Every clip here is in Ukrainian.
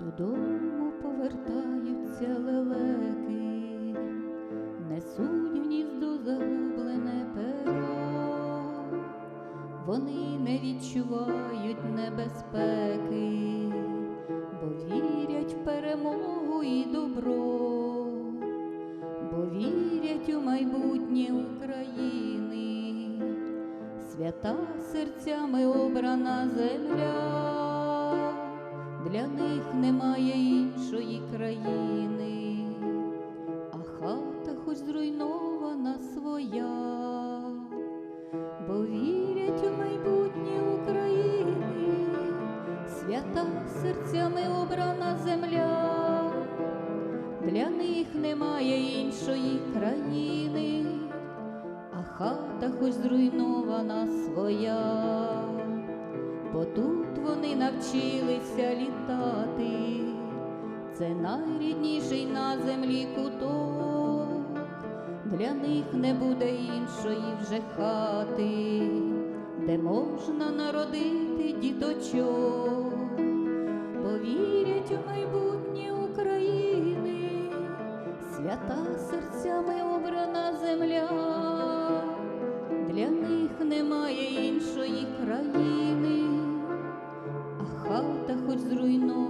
Додому повертаються лелеки, несуть в гніздо загублене перо, вони не відчувають небезпеки, бо вірять в перемогу і добро, бо вірять у майбутнє України, свята серцями обрана земля іншої країни, а хата хоч зруйнована своя, бо вірять у майбутнє України, свята серцями обрана земля, для них немає іншої країни, а хата хоч зруйнована своя. Бо тут вони навчилися літати, це найрідніший на землі куток, для них не буде іншої вже хати, де можна народити діточок, бо вірять у майбутнє України, свята серцями обрана земля. Для них немає іншої країни,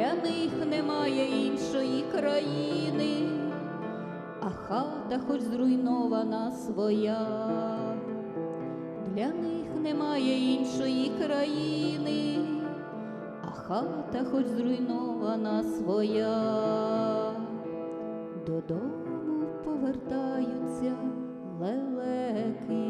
для них немає іншої країни, а хата хоч зруйнована своя, для них немає іншої країни, а хата хоч зруйнована своя, додому повертаються лелеки.